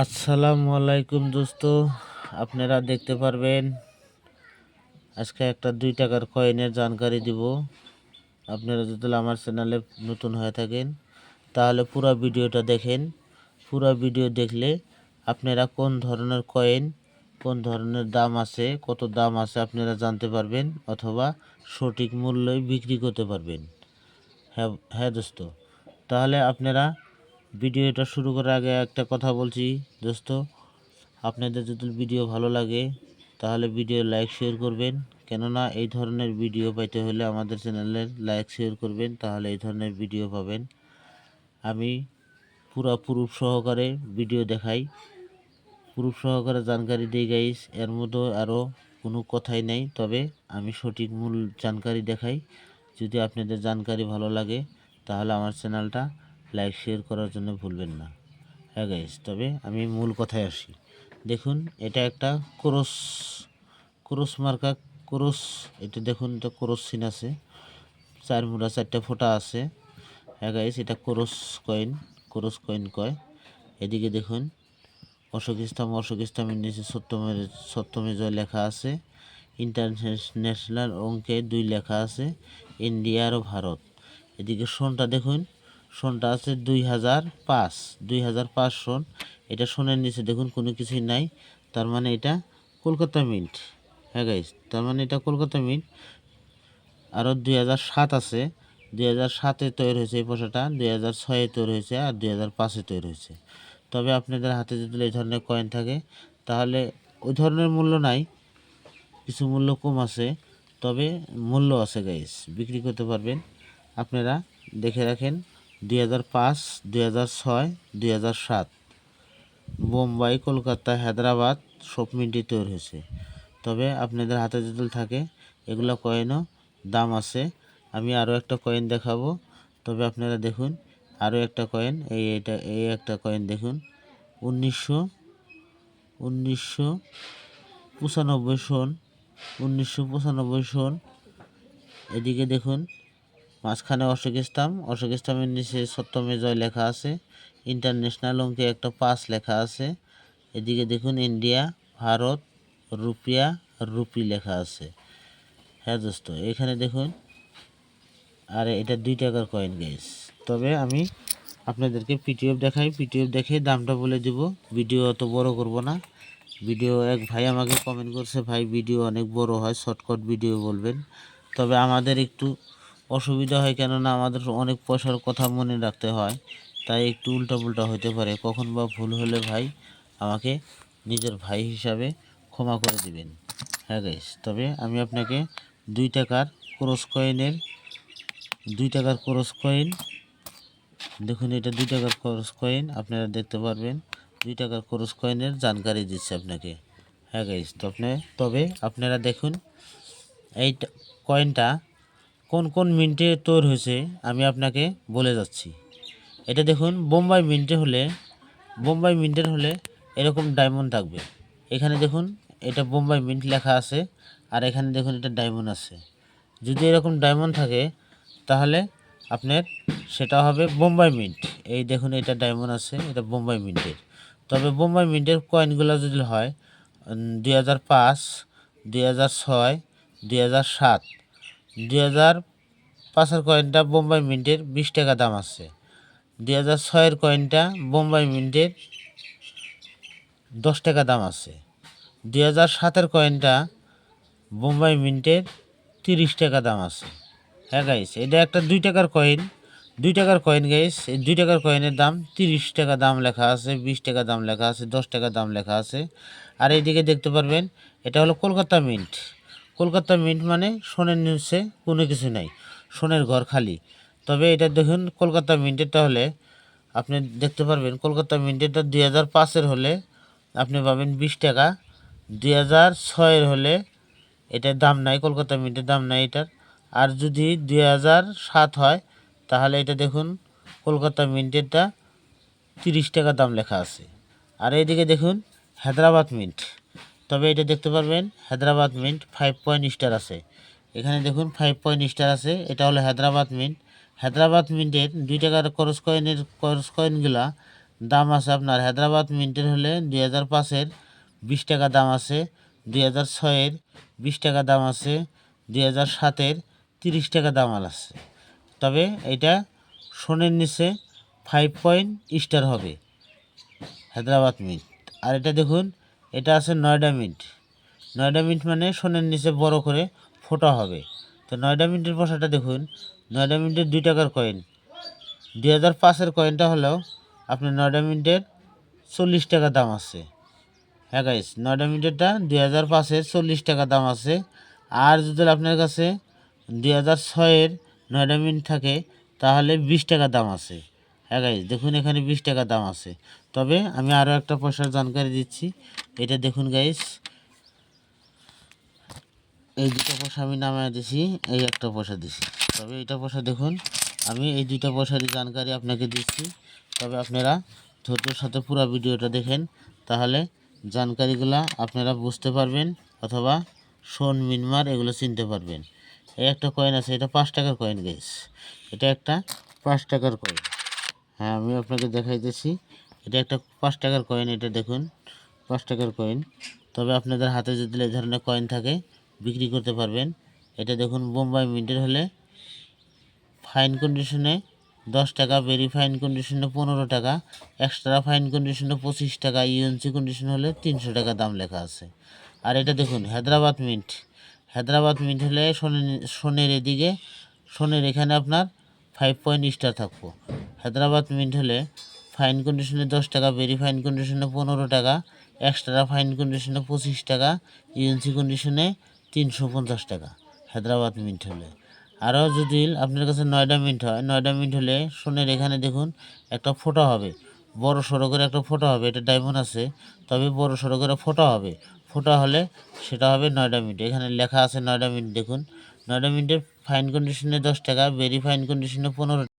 আসসালামু আলাইকুম দোস্ত, আপনারা দেখতে পারবেন, আজকে একটা দুই টাকার কয়েনের জানকারি দিব। আপনারা যদি আমার চ্যানেলে নতুন হয়ে থাকেন, তাহলে পুরো ভিডিওটা দেখেন। পুরো ভিডিও দেখলে আপনারা কোন ধরনের কয়েন কোন ধরনের দাম আছে, কত দাম আছে আপনারা জানতে পারবেন, অথবা সঠিক মূল্যে বিক্রি করতে পারবেন। হ্যাঁ হ্যাঁ দোস্ত, তাহলে আপনারা ভিডিওটা শুরু করার আগে একটা কথা বলছি, দোস্ত। আপনাদের যদি ভিডিও ভালো লাগে, তাহলে ভিডিও লাইক শেয়ার করবেন। কেননা এই ধরনের ভিডিও পাইতে হলে আমাদের চ্যানেলের লাইক শেয়ার করবেন, তাহলে এই ধরনের ভিডিও পাবেন। আমি পুরা প্রুফ সহকারে ভিডিও দেখাই। প্রুফ সহকারে জানকারি দিই গাইস এর মধ্যে আরও কোনো কথাই নেই, তবে আমি সঠিক মূল জানকারি দেখাই। যদি আপনাদের জানকারি ভালো লাগে, তাহলে আমার চ্যানেলটা লাইক শেয়ার করার জন্য ভুলবেন না। হ্যাঁ গাইস তবে আমি মূল কথায় আসি। দেখুন, এটা একটা ক্রস ক্রস মার্কা ক্রস এটা দেখুন এটা ক্রস সিন আছে। চার মুড়া, চারটা ফোঁটা আছে। হ্যাঁ গাইস এটা ক্রস কয়েন ক্রস কয়েন কয়। এদিকে দেখুন অশোক ইসলাম অশোক ইসলামের নিচে সত্যমের সত্যমে জয় লেখা আছে। ইন্টারন্যাশনাল অঙ্কে দুই লেখা আছে। ইন্ডিয়া আর ভারত। এদিকে সনটা দেখুন সনটা আছে দুই হাজার পাঁচ, দুই হাজার পাঁচ সন। এটা সোনের নিচে দেখুন, কোনো কিছুই নাই। তার মানে এটা কলকাতা মিন্ট। হ্যাঁ গাইস তার মানে এটা কলকাতা মিন্ট। আরও দুই হাজার সাত আছে। দুই হাজার সাতে তৈরি হয়েছে এই পয়সাটা দুই হাজার ছয়ে তৈরি হয়েছে আর দুই হাজার পাঁচে তৈরি হয়েছে। তবে আপনাদের হাতে যদি এই ধরনের কয়েন থাকে, তাহলে ওই ধরনের মূল্য নাই। কিছু মূল্য কম আছে, তবে মূল্য আছে গাইস বিক্রি করতে পারবেন। আপনারা দেখে রাখেন। দুই হাজার পাঁচ, দুই হাজার ছয়, দুই হাজার সাত। বোম্বাই, কলকাতা, হায়দ্রাবাদ সব মিন্টে তৈরি হয়েছে। তবে আপনাদের হাতে যদি থাকে, এগুলো কয়েনও দাম আছে। আমি আরও একটা কয়েন দেখাবো। তবে আপনারা দেখুন, আরও একটা কয়েন, এই এটা, এই একটা কয়েন দেখুন। উনিশশো উনিশশো পঁচানব্বই সন, উনিশশো পঁচানব্বই সন। এদিকে দেখুন মাঝখানে অশোক ইসলাম, অশোক ইসলামের নিচে সত্যমে জয় লেখা আছে ইন্টারন্যাশনাল অঙ্কে একটা পাস লেখা আছে, এদিকে দেখুন ইন্ডিয়া ভারত, রুপিয়া, রুপি লেখা আছে। হ্যাঁ দোস্ত, এখানে দেখুন, আর এটা দুই টাকার কয়েন গাইস তবে আমি আপনাদেরকে পিটিএফ দেখাই পিটিএফ দেখে দামটা বলে দিব। ভিডিও অত বড় করব না। ভিডিও এক ভাই আমাকে কমেন্ট করছে, ভাই, ভিডিও অনেক বড় হয় শর্টকাট ভিডিও বলবেন। তবে আমাদের একটু অসুবিধা হয় কেননা আমাদের অনেক পয়সার কথা মনে রাখতে হয়। তাই একটু উল্টাপুল্টা হতে পারে। কখন বা ভুল হলে ভাই আমাকে নিজের ভাই হিসাবে ক্ষমা করে দিবেন। হ্যাঁ গাইস তবে আমি আপনাকে দুই টাকার ক্রস কয়েনের দুই টাকার ক্রস কয়েন দেখুন এটা দুই টাকার ক্রস কয়েন আপনারা দেখতে পারবেন। দুই টাকার ক্রস কয়েনের জানকারি দিচ্ছে আপনাকে। হ্যাঁ গাইস তো তবে তবে আপনারা দেখুন, এই কয়েনটা কোন কোন মিন্টে তৈরি হয়েছে, আমি আপনাকে বলে যাচ্ছি। এটা দেখুন, বোম্বাই মিন্টে হলে, বোম্বাই মিন্টের হলে এরকম ডায়মন্ড থাকবে। এখানে দেখুন, এটা বোম্বাই মিন্ট লেখা আছে, আর এখানে দেখুন, এটা ডায়মন্ড আছে। যদি এরকম ডায়মন্ড থাকে, তাহলে আপনার সেটা হবে বোম্বাই মিন্ট। এই দেখুন, এটা ডায়মন্ড আছে, এটা বোম্বাই মিন্টের। তবে বোম্বাই মিন্টের কয়েনগুলো যদি হয় দুই হাজার পাঁচ, দুই হাজার ছয়, দুই হাজার সাত দুই হাজার পাঁচের কয়েনটা বোম্বাই মিন্টের বিশ টাকা দাম আছে। দুই হাজার ছয়ের কয়েনটা বোম্বাই মিন্টের দশ টাকা দাম আছে। দুই হাজার সাতের কয়েনটা বোম্বাই মিন্টের তিরিশ টাকা দাম আছে। হ্যাঁ গাইস এটা একটা দুই টাকার কয়েন দুই টাকার কয়েন গাইস এই দুই টাকার কয়েনের দাম তিরিশ টাকা দাম লেখা আছে, বিশ টাকা দাম লেখা আছে, দশ টাকা দাম লেখা আছে। আর এইদিকে দেখতে পারবেন, এটা হলো কলকাতা মিন্ট কলকাতা মিন্ট মানে সোনের নিচে কোনো কিছু নাই, সোনের ঘর খালি। তবে এটা দেখুন কলকাতা মিন্টেরটা হলে আপনি দেখতে পারবেন কলকাতা মিন্টেরটা দুই হাজার পাঁচের হলে আপনি পাবেন বিশ টাকা। দুই হাজার ছয়ের হলে এটার দাম নাই কলকাতা মিন্টের দাম নাই এটার। আর যদি দুই হাজার সাত হয়, তাহলে এটা দেখুন কলকাতা মিন্টেরটা তিরিশ টাকা দাম লেখা আছে। আর এইদিকে দেখুন, হায়দ্রাবাদ মিন্ট তবে এটা দেখতে পারবেন, Hyderabad mint five point star আছে। এখানে দেখুন ফাইভ পয়েন্ট স্টার আছে, এটা হলো হায়দ্রাবাদ মিন্ট। হায়দ্রাবাদ মিন্টের দুই টাকার করস কয়েনের করস কয়েনগুলা দাম আছে আপনার, হায়দ্রাবাদ মিন্টের হলে দুই হাজার পাঁচের বিশ টাকা দাম আছে, দুই হাজার ছয়ের বিশ টাকা দাম আছে, দুই হাজার সাতের তিরিশ টাকা দাম আছে। তবে এটা সোনের নিচে ফাইভ পয়েন্ট স্টার হবে, হায়দ্রাবাদ মিন্ট। আর এটা দেখুন এটা আছে নয়ডা মিন্ট। নয়ডা মিন্ট মানে সোনের নিচে বড় করে ফোটা হবে। তো নয়ডা মিন্টের পয়সাটা দেখুন। নয়ডা মিন্টের দুই টাকার কয়েন দুই হাজার পাঁচের কয়েনটা হলেও আপনার নয়ডা মিন্টের চল্লিশ টাকা দাম আছে। হ্যাঁ গাইস নয়ডা মিন্টেরটা দুই হাজার পাঁচের চল্লিশ টাকা দাম আছে। আর যদি আপনার কাছে দুই হাজার ছয়ের নয়ডা মিন্ট থাকে, তাহলে বিশ টাকা দাম আছে। হ্যাঁ গাইস দেখুন এখানে বিশ টাকা দাম আছে। তবে আমি আরও একটা পয়সার জানকারি দিচ্ছি। এটা দেখুন গাইস এই দুটো পয়সা আমি নামায় দিছি, এই একটা পয়সা দিছি। তবে এইটা পয়সা দেখুন, আমি এই দুইটা পয়সারই জানকারি আপনাকে দিচ্ছি। তবে আপনারা ধৈর্যের সাথে পুরো ভিডিওটা দেখেন, তাহলে জানকারিগুলা আপনারা বুঝতে পারবেন অথবা সোন, মিনমার এগুলো চিনতে পারবেন। এই একটা কয়েন আছে, এটা পাঁচ টাকার কয়েন গেস এটা একটা পাঁচ টাকার কয়েন হ্যাঁ আমি আপনাকে দেখাইতেছি। এটা একটা পাঁচ টাকার কয়েন এটা দেখুন, পাঁচ টাকার কয়েন তবে আপনাদের হাতে যদি এই ধরনের কয়েন থাকে, বিক্রি করতে পারবেন। এটা দেখুন বোম্বাই মিন্টের হলে ফাইন কন্ডিশনে দশ টাকা ভেরি ফাইন কন্ডিশনে পনেরো টাকা এক্সট্রা ফাইন কন্ডিশনে পঁচিশ টাকা ইউএনসি কন্ডিশন হলে তিনশো টাকা দাম লেখা আছে। আর এটা দেখুন, হায়দ্রাবাদ মিন্ট হায়দ্রাবাদ মিন্ট হলে সোনের সোনের এদিকে সোনের এখানে আপনার ফাইভ পয়েন্ট স্টার থাকব। হায়দ্রাবাদ মিন্ট হলে ফাইন কন্ডিশনে দশ টাকা ভেরি ফাইন কন্ডিশনে পনেরো টাকা এক্সট্রা ফাইন কন্ডিশনে পঁচিশ টাকা ইউএনসি কন্ডিশনে তিনশো পঞ্চাশ টাকা হায়দ্রাবাদ মিন্ট হলে। আরও যদি আপনার কাছে নয়ডা মিন্ট হয়, নয়ডা মিন্ট হলে সোনের এখানে দেখুন একটা ফোঁটা হবে। বড় সড়ো করে একটা ফোঁটা হবে, এটা ডায়মন্ড আছে, তবে বড় সড়ো করে ফোঁটা হবে। ফোঁটা হলে সেটা হবে নয়ডা মিন্ট এখানে লেখা আছে নয়ডা মিন্ট দেখুন। নয়ডা মিন্টের ফাইন কন্ডিশনে দশ টাকা ভেরি ফাইন কন্ডিশনে পনেরো